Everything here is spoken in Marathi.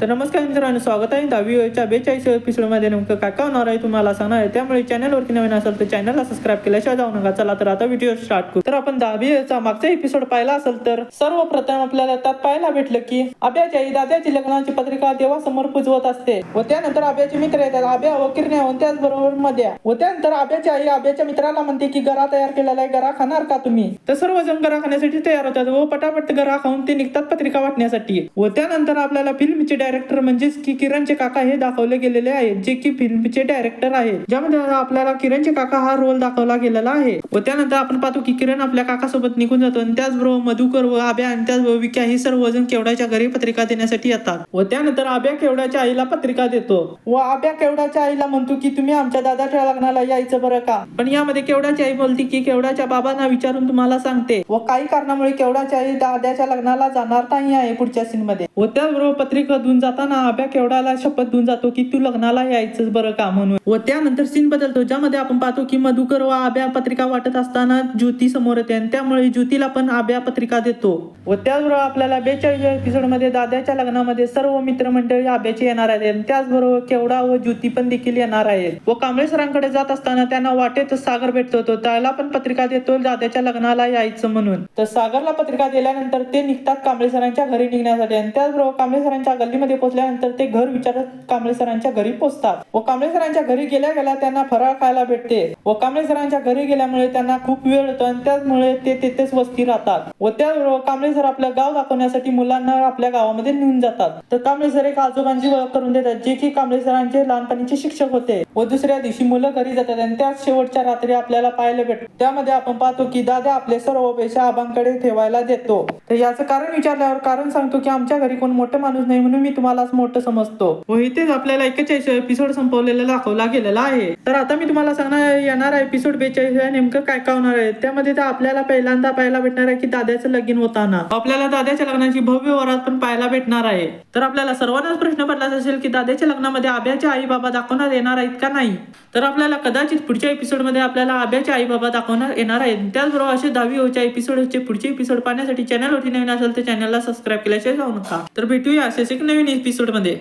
तर नमस्कार मित्रांनो स्वागत आहे दहावी वेळच्या बेचाळीस एपिसोडमध्ये नेमकं काय काय होणार आहे तुम्हाला सांगणार आहे त्यामुळे चॅनलवरती नवीन असेल तर चॅनलला सबस्क्राईब केल्याशिवाय जाऊ नका. चला तर आता व्हिडिओ स्टार्ट करू. तर आपण दहावी वेळचा मागचा एपिसोड पाहिला असेल तर सर्वप्रथम आपल्याला त्यात पाहायला भेटलं की अभ्याची आई दाद्याची लग्नाची पत्रिका देवासमोर पुजवत असते. व त्यानंतर आब्याचे मित्र येतात. आब्या व किरण्या व त्याचबरोबरमध्ये. व त्यानंतर आब्याची आई आब्याच्या मित्राला म्हणते की गरा तयार केलेला आहे. गरा खाणार का तुम्ही? तर सर्वजण गरा खाण्यासाठी तयार होतात व पटापट गरा खाऊन ते निघतात पत्रिका वाटण्यासाठी व त्यानंतर आपल्याला फिल्मची डायरेक्टर म्हणजेच की किरणचे काका हे दाखवले गेलेले आहेत जे की फिल्मचे डायरेक्टर आहेत. ज्यामध्ये आपल्याला किरणचे काका हा रोल दाखवला गेलेला आहे. व त्यानंतर आपण पाहतो की किरण आपल्या काकासोबत निघून जातो आणि त्याचबरोबर मधुकर व आब्या आणि त्याचबरोबर विक्या हे सर्वजण केवड्याच्या घरी पत्रिका देण्यासाठी येतात. व त्यानंतर आब्या केवड्याच्या आईला पत्रिका देतो. व आब्या केवड्याच्या आईला म्हणतो की तुम्ही आमच्या दादाच्या लग्नाला यायचं बरं का? पण यामध्ये केवड्याची आई बोलते की केवड्याच्या बाबांना विचारून तुम्हाला सांगते. व काही कारणामुळे केवड्याची आई दादाच्या लग्नाला जाणार नाही आहे पुढच्या सीन मध्ये. व त्याचबरोबर पत्रिका घेऊन जाताना अभ्या केवडाला शपथ देऊन जातो की तू लग्नाला यायचंच बरं का म्हणून. व त्यानंतर सीन बदलतो ज्यामध्ये आपण पाहतो की मधुकर व आभ्या पत्रिका वाटत असताना ज्योती समोर येते आणि त्यामुळे ज्योतीला पण आभ्या पत्रिका देतो. व त्याचबरोबर आपल्याला बेचाळीस एपिसोडमध्ये दादाच्या लग्नामध्ये सर्व मित्रमंडळी आभ्याचे येणार आहेत आणि त्याचबरोबर केवडा व ज्योती पण देखील येणार आहेत. व कांबळे सरांकडे जात असताना त्यांना वाटेत सागर भेटतो तो त्याला पण पत्रिका देतो दादाच्या लग्नाला यायचं म्हणून. तर सागरला पत्रिका दिल्यानंतर ते निघतात कांबळे सरांच्या घरी निघण्यासाठी आणि त्याचबरोबर कांबळे सरांच्या गल्लीमध्ये पोहोचल्यानंतर ते घर विचारत कांबळे सरांच्या घरी पोहोचतात. व कांबळे सरांच्या घरी गेल्या गेल्या त्यांना फराळ खायला भेटते. व कांबळे सरांच्या घरी गेल्यामुळे त्यांना खूप वेळ होतो आणि त्यामुळे ते तेथेच वस्ती राहतात. व त्याचबरोबर कांबळे सर आपलं गाव दाखवण्यासाठी मुलांना आपल्या गावामध्ये नेऊन जातात. तर कांबळे सर एक आजोबांची ओळख करून देतात जे की कांबळे सरांचे लहानपणीचे शिक्षक होते. व दुसऱ्या दिवशी मुलं घरी जातात आणि त्याच शेवटच्या रात्री आपल्याला पाहायला भेटत त्यामध्ये आपण पाहतो की दादा आपले सर्व पैसे आबांकडे ठेवायला देतो. तर याचं कारण विचारल्यावर कारण सांगतो की आमच्या घरी कोण मोठं माणूस नाही म्हणून मी तुम्हालाच मोठं समजतो. व इथेच आपल्याला एकेचाळीस एपिसोड संपवलेला दाखवला गेलेला आहे. तर आता मी तुम्हाला सांगणार येणारा एपिसोड बेचाळीस नेमकं काय काय होणार आहे? त्यामध्ये तर आपल्याला पहिल्यांदा पाहायला भेटणार आहे की दादाचं लगीन होताना. आपल्याला दादाच्या लग्नाची भव्य वरात पण पाहायला भेटणार आहे. तर आपल्याला सर्वांनाच प्रश्न पडलाच असेल की दादाच्या लग्नामध्ये आब्याचे आई बाबा दाखवण्यात येणार आहेत का नाही? तर आपल्याला कदाचित पुढच्या एपिसोडमध्ये आपल्याला आब्याचे आई बाबा दाखवण्यात येणार आहेत. त्याचबरोबर असे दहावी होच्या एपिसोडचे पुढचे एपिसोड पाहण्यासाठी चॅनलवरती नवीन असेल तर चॅनलला सबस्क्राईब केल्याशिवाय जाऊ नका. तर भेटूया असेच एक नवीन एपिसोडमध्ये